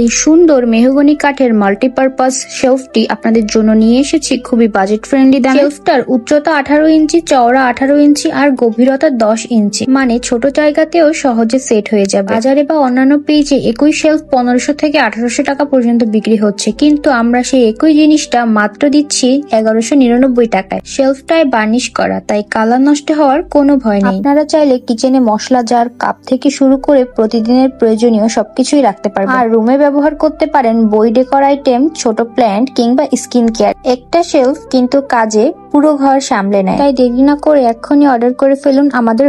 এই সুন্দর মেহগনি কাঠের মাল্টিপারপাস শেলফটি আপনাদের জন্য নিয়ে এসেছি। খুবই বাজেট ফ্রেন্ডলি দামে। শেলফটার উচ্চতা আঠারো ইঞ্চি, চওড়া আঠারো ইঞ্চি আর গভীরতা দশ ইঞ্চি। মানে ছোট জায়গাতেও সহজে সেট হয়ে যাবে। বাজারে বা অন্যান্য পেজে একই শেলফ পনেরোশো থেকে আঠারোশো টাকা পর্যন্ত বিক্রি হচ্ছে। কিন্তু আমরা সেই একই জিনিসটা মাত্র দিচ্ছি এগারোশো নিরানব্বই টাকায়। শেলফটায় বার্নিশ করা, তাই কালার নষ্ট হওয়ার কোনো ভয় নেই। আপনারা চাইলে কিচেনে মশলা জার কাপ থেকে শুরু করে প্রতিদিনের প্রয়োজনীয় সবকিছুই রাখতে পারবেন। আর রুমে ব্যবহার করতে পারেন বই ডেকর আইটেম, ছোট প্ল্যান্ট কিংবা স্কিন কেয়ার। একটা শেলফ কিন্তু কাজে পুরো ঘর সামলে নেয়। তাই দেরি না করে এক্ষুনি অর্ডার করে ফেলুন আমাদের